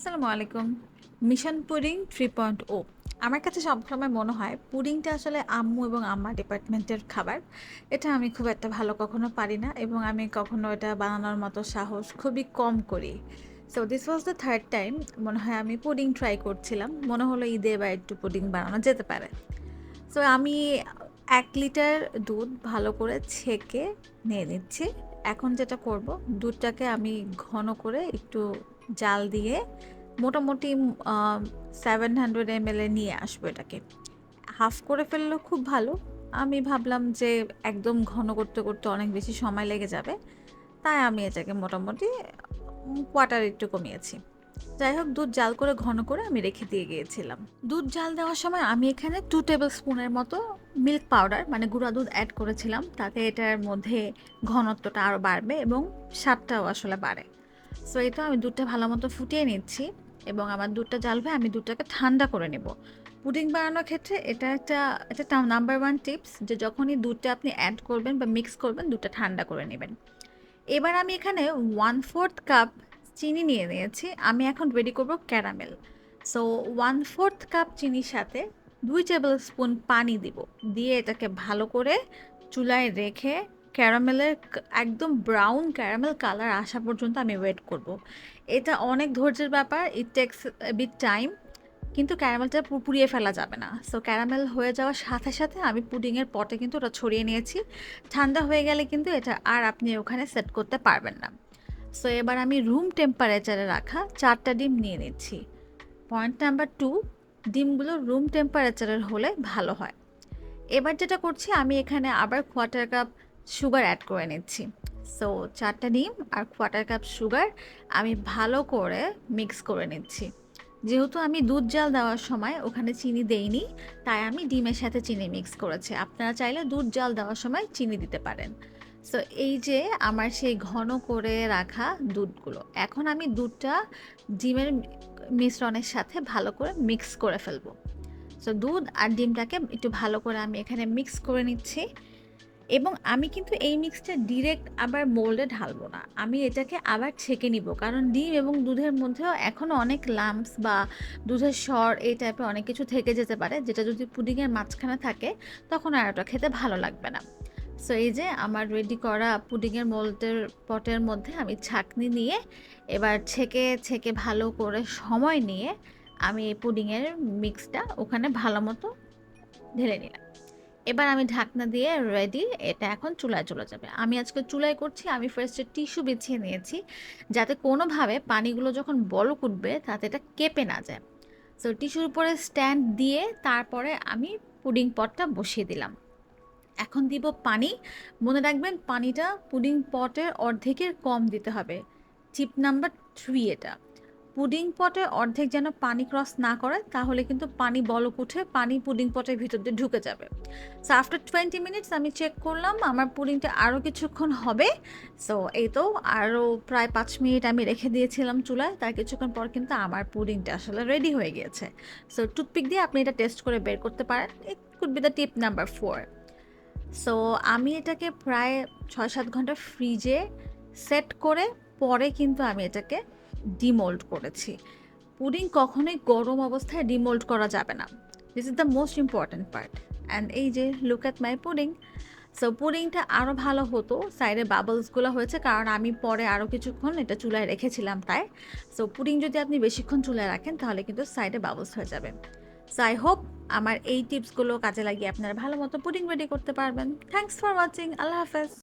আসসালামু আলাইকুম। Mission pudding three point O. আমার কাছে সবসময় মনে হয় পুডিংটা আসলে আম্মু এবং আম্মা ডিপার্টমেন্টের খাবার। এটা আমি খুব একটা ভালো কখনো পারি না এবং আমি কখনো এটা বানানোর মতো সাহস খুবই কম করি। So this was the third time মনে হয় আমি পুডিং ট্রাই করছিলাম। মনে হলো ঈদে বা একটু পুডিং বানানো যেতে পারে। সো আমি এক লিটার দুধ ভালো করে ছেঁকে নিয়ে নিচ্ছি। এখন যেটা করব, দুধটাকে আমি ঘন করে একটু জাল দিয়ে মোটামুটি সেভেন হান্ড্রেড এম নিয়ে আসব এটাকে। হাফ করে ফেললেও খুব ভালো। আমি ভাবলাম যে একদম ঘন করতে করতে অনেক বেশি সময় লেগে যাবে। তাই আমি এটাকে মোটামুটি কোয়াটার একটু কমিয়েছি। যাই হোক, দুধ জাল করে ঘন করে আমি রেখে দিয়ে গিয়েছিলাম। দুধ জাল দেওয়ার সময় আমি এখানে টু টেবিল স্পুনের মতো মিল্ক পাউডার মানে গুঁড়া দুধ অ্যাড করেছিলাম। তাতে এটার মধ্যে ঘনত্বটা আরও বাড়বে এবং স্বাদটাও আসলে বাড়ে। সো এটা আমি দুধটা ভালো মতো ফুটিয়ে নিচ্ছি এবং আমার দুধটা হয়ে আমি দুধটাকে ঠান্ডা করে নেব। পুডিং বানানোর ক্ষেত্রে এটা একটা, এটা নাম্বার ওয়ান টিপস যে যখনই দুধটা আপনি অ্যাড করবেন বা মিক্স করবেন, দুধটা ঠান্ডা করে নেবেন। এবার আমি এখানে ওয়ান ফোর্থ কাপ চিনি নিয়ে নিয়েছি। আমি এখন রেডি করব caramel so one fourth cup চিনির সাথে দুই টেবিল স্পুন পানি দিব। দিয়ে এটাকে ভালো করে চুলায় রেখে ক্যারামেলের একদম ব্রাউন ক্যারামেল কালার আসা পর্যন্ত আমি ওয়েট করব। এটা অনেক ধৈর্যের ব্যাপার ইট টেক্স বিট টাইম কিন্তু ক্যারামেলটা পুড়িয়ে ফেলা যাবে না। সো ক্যারামেল হয়ে যাওয়ার সাথে সাথে আমি পুডিংয়ের পটে কিন্তু ওটা ছড়িয়ে নিয়েছি। ঠান্ডা হয়ে গেলে কিন্তু এটা আর আপনি ওখানে সেট করতে পারবেন না। সো এবার আমি রুম টেম্পারেচারে রাখা চারটা ডিম নিয়ে নিচ্ছি। পয়েন্ট নাম্বার টু ডিমগুলো রুম টেম্পারেচারের হলে ভালো হয়। এবার যেটা করছি, আমি এখানে আবার কোয়ার্টার কাপ সুগার অ্যাড করে নিচ্ছি। সো চারটা ডিম আর কোয়ার্টার কাপ সুগার আমি ভালো করে মিক্স করে নিচ্ছি। যেহেতু আমি দুধ জাল দেওয়ার সময় ওখানে চিনি দেইনি, তাই আমি ডিমের সাথে চিনি মিক্স করেছি। আপনারা চাইলে দুধ জাল দেওয়ার সময় চিনি দিতে পারেন। সো এই যে আমার সেই ঘন করে রাখা দুধগুলো, এখন আমি দুধটা ডিমের মিশ্রণের সাথে ভালো করে মিক্স করে ফেলব। সো দুধ আর ডিমটাকে একটু ভালো করে আমি এখানে মিক্স করে নিচ্ছি। এবং আমি কিন্তু এই মিক্সটা ডিরেক্ট আবার মোল্ডে ঢালবো না। আমি এটাকে আবার ছেঁকে নিব। কারণ ডিম এবং দুধের মধ্যেও এখনও অনেক লাম্পস বা দুধের স্বর এই টাইপের অনেক কিছু থেকে যেতে পারে, যেটা যদি পুডিংয়ের মাঝখানে থাকে, তখন আর ওটা খেতে ভালো লাগবে না। সো এই যে আমার রেডি করা পুডিংয়ের মোল্ডের পটের মধ্যে আমি ছাঁকনি নিয়ে এবার ছেঁকে ছেঁকে ভালো করে সময় নিয়ে আমি এই পুডিংয়ের মিক্সটা ওখানে ভালো মতো ঢেলে নিলাম। এবার আমি ঢাকনা দিয়ে রেডি এটা এখন চুলায় চলে যাবে। আমি আজকে চুলায় করছি, আমি ফার্স্টে টিস্যু বিছিয়ে নিয়েছি, যাতে কোনোভাবে পানিগুলো যখন বলক উঠবে, তাতে এটা কেঁপে না যায়। সো টিস্যুর উপরে স্ট্যান্ড দিয়ে তারপরে আমি পুডিং পটটা বসিয়ে দিলাম। এখন দিব পানি। মনে রাখবেন, পানিটা পুডিং পটের অর্ধেকের কম দিতে হবে। টিপ নাম্বার থ্রি এটা। পুডিং পটে অর্ধেক যেন পানি ক্রস না করে, তাহলে কিন্তু পানি বলক উঠে পানি পুডিং পটের ভিতর দিয়ে ঢুকে যাবে। সো আফটার টোয়েন্টি মিনিটস আমি চেক করলাম, আমার পুডিংটা আরও কিছুক্ষণ হবে। সো এই তো আরও প্রায় পাঁচ মিনিট আমি রেখে দিয়েছিলাম চুলায় তার কিছুক্ষণ পর কিন্তু আমার পুডিংটা আসলে রেডি হয়ে গিয়েছে। সো টুথপিক দিয়ে আপনি এটা টেস্ট করে বের করতে পারেন। It could be the tip number four so আমি এটাকে প্রায় ছয় সাত ঘণ্টা ফ্রিজে সেট করে পরে কিন্তু আমি এটাকে ডিমোল্ড করেছি। পুডিং কখনোই গরম অবস্থায় ডিমোল্ড করা যাবে না। This is the most important part and এই যে look at my pudding so পুডিংটা আরও ভালো হতো। সাইডে বাবলসগুলো হয়েছে, কারণ আমি পরে আরও কিছুক্ষণ এটা চুলায় রেখেছিলাম তাই। সো পুডিং যদি আপনি বেশিক্ষণ চুলায় রাখেন, তাহলে কিন্তু সাইডে বাবলস হয়ে যাবে। সো আই হোপ আমার এই টিপসগুলো কাজে লাগিয়ে আপনারা ভালো মতো পুডিং রেডি করতে পারবেন। থ্যাংকস ফর ওয়াচিং আল্লাহ হাফেজ।